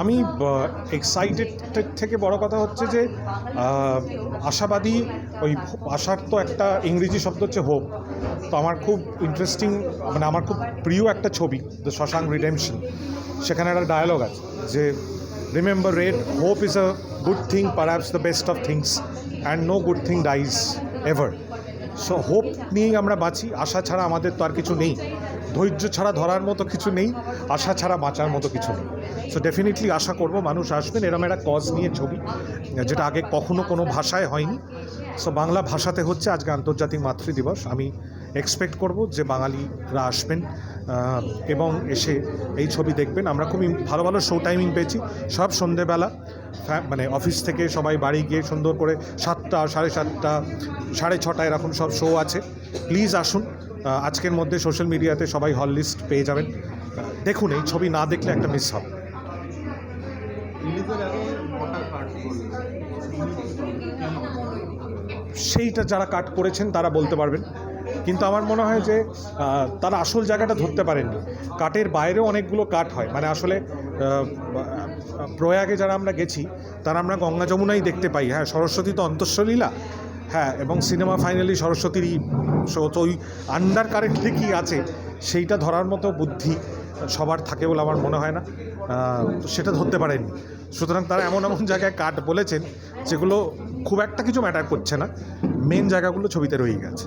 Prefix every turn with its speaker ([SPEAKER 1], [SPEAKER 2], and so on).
[SPEAKER 1] আমি এক্সাইটেড
[SPEAKER 2] থেকে বড় কথা হচ্ছে যে আশাবাদী, ওই আশার তো একটা ইংরেজি শব্দ হচ্ছে হোপ তো আমার খুব ইন্টারেস্টিং মানে আমার খুব প্রিয় একটা ছবি দ্য শশাঙ্ক রিডেমশন সেখানে একটা ডায়ালগ আছে যে remember Red hope is a good thing perhaps the best of things and no good thing dies ever so hope নিয়েই আমরা বাঁচি, আশা ছাড়া আমাদের তো আর কিছু নেই। ধৈর্য ছাড়া ধরার মতো কিছু নেই, আশা ছাড়া বাঁচার মতো কিছু নেই। সো ডেফিনেটলি আশা করব মানুষ আসবেন, এরম একটা কজ নিয়ে ছবি, যেটা আগে কখনো কোনো ভাষায় হয়নি। সো বাংলা ভাষাতে হচ্ছে আজকে আন্তর্জাতিক মাতৃদিবস আমি এক্সপেক্ট করব যে বাঙালিরা আসবেন এবং এসে এই ছবি দেখবেন। আমরা খুবই ভালো ভালো শো টাইমিং পেয়েছি। সব সন্ধেবেলা মানে অফিস থেকে সবাই বাড়ি গিয়ে সুন্দর করে সাতটা, সাড়ে সাতটা, সাড়ে ছটা এরকম সব শো আছে। প্লিজ আসুন। আজকের মধ্যে সোশ্যাল মিডিয়াতে সবাই হল লিস্ট পেয়ে যাবেন। দেখুন, এই ছবি না দেখলে একটা মিস হবে। সেইটা যারা কাট করেছেন, তারা বলতে পারবেন। কিন্তু আমার মনে হয় যে তারা আসল জায়গাটা ধরতে পারেননি। কাটের বাইরেও অনেকগুলো কাট হয়। মানে আসলে প্রয়াগে যারা আমরা গেছি, তারা আমরা গঙ্গা যমুনাই দেখতে পাই। হ্যাঁ সরস্বতী তো অন্তঃসলীলা। হ্যাঁ এবং সিনেমা ফাইনালি সরস্বতীর শো, তো ওই আন্ডার কারেন্টলি কী আছে, সেইটা ধরার মতো বুদ্ধি সবার থাকে বলে আমার মনে হয় না। সেটা ধরতে পারেননি সুতরাং তারা এমন এমন জায়গায় কাট বলেছেন, যেগুলো খুব একটা কিছু ম্যাটার করছে না। মেন জায়গাগুলো ছবিতে রয়ে গেছে।